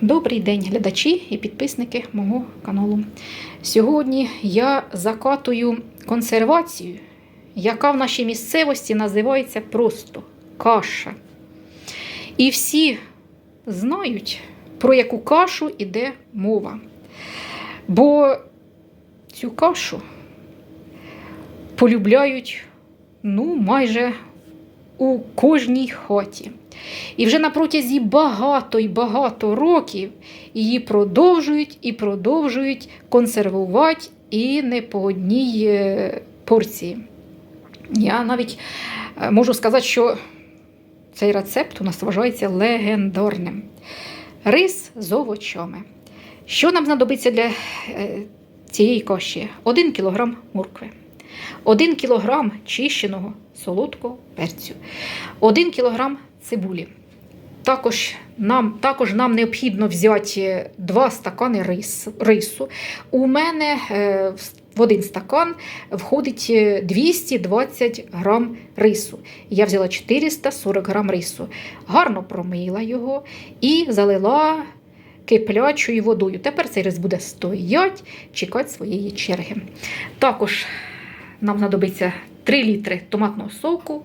Добрий день, глядачі і підписники мого каналу. Сьогодні я закатую консервацію, яка в нашій місцевості називається просто каша. І всі знають, про яку кашу йде мова. Бо цю кашу полюбляють ну, майже у кожній хаті. І вже на протязі багато і багато років її продовжують і продовжують консервувати і не по одній е, порції. Я навіть е, можу сказати, що цей рецепт у нас вважається легендарним. Рис з овочами. Що нам знадобиться для е, цієї каші? 1 кг моркви, 1 кг чищеного солодкого перцю, 1 кг цибулі. Також нам, також нам необхідно взяти 2 стакани рис, рису. У мене е, в один стакан входить е, 220 грам рису. Я взяла 440 грам рису. Гарно промила його і залила киплячою водою. Тепер цей рис буде стоять, чекати своєї черги. Також нам знадобиться 3 літри томатного соку.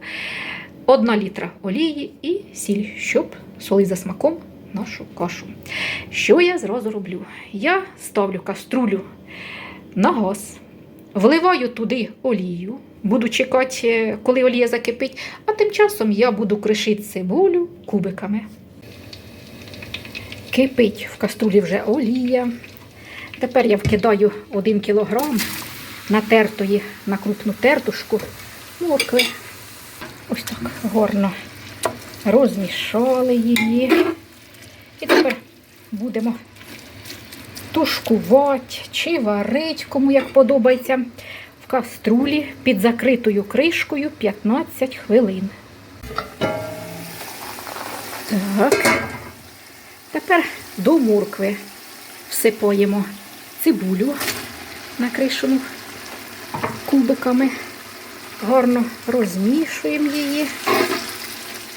1 літра олії і сіль, щоб солити за смаком нашу кашу. Що я зразу роблю? Я ставлю каструлю на газ, вливаю туди олію, буду чекати, коли олія закипить, а тим часом я буду кришити цибулю кубиками. Кипить в каструлі вже олія. Тепер я вкидаю 1 кг натертої на крупну тертушку моркви. Ось так гарно розмішали її. І тепер будемо тушкувати чи варити, кому як подобається, в каструлі під закритою кришкою 15 хвилин. Так. Тепер до моркви всипаємо цибулю накришену кубиками гарно розмішуємо її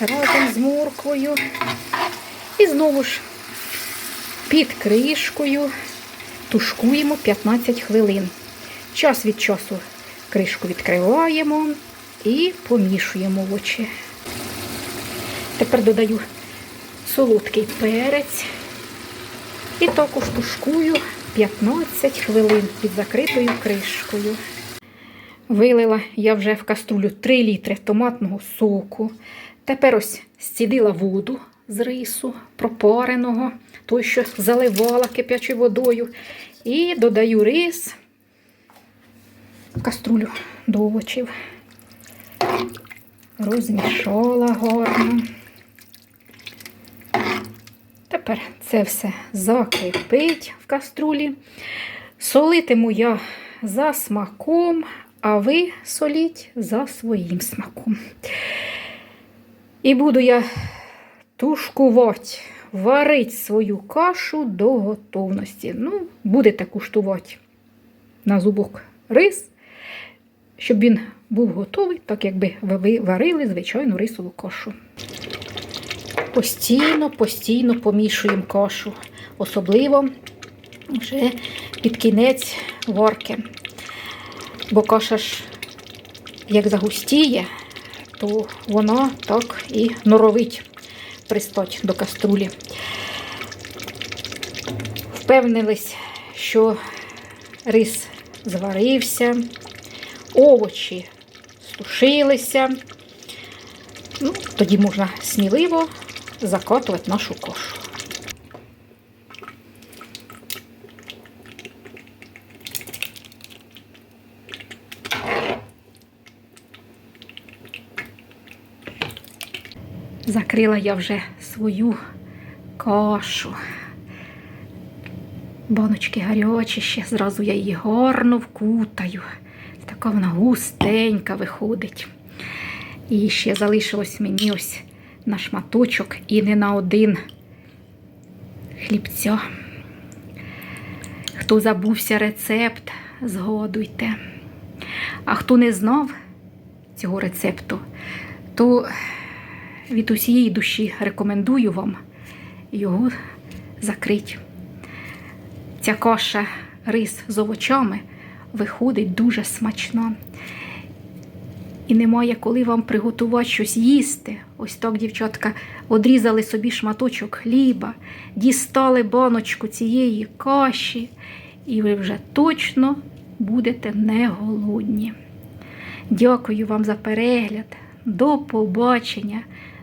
разом з морквою. І знову ж під кришкою тушкуємо 15 хвилин. Час від часу кришку відкриваємо і помішуємо овочі. Тепер додаю солодкий перець і також тушкую 15 хвилин під закритою кришкою. Вилила я вже в каструлю 3 літри томатного соку. Тепер ось зцідила воду з рису, пропареного, той, що заливала кип'ячою водою. І додаю рис в каструлю до овочів. Розмішала гарно. Тепер це все закипить в каструлі. Солитиму я за смаком, а ви соліть за своїм смаком. І буду я тушкувати, варити свою кашу до готовності. Ну, будете куштувати на зубок рис, щоб він був готовий, так якби ви варили звичайну рисову кашу. Постійно, постійно помішуємо кашу, особливо вже під кінець варки. Бо каша ж, як загустіє, то вона так і норовить пристать до каструлі. Впевнились, що рис зварився, овочі стушилися. Ну, Тоді можна сміливо закатувати нашу кашу. Закрила я вже свою кашу. Баночки гарячі ще, зразу я її гарно вкутаю. Така вона густенька виходить. І ще залишилось мені ось на шматочок і не на один хлібця. Хто забувся рецепт, згадуйте. А хто не знав цього рецепту, то від усієї душі рекомендую вам його закрити. Ця каша рис з овочами виходить дуже смачно. І немає коли вам приготувати щось їсти. Ось так, дівчатка, одрізали собі шматочок хліба, дістали баночку цієї каші, і ви вже точно будете не голодні. Дякую вам за перегляд. До побачення,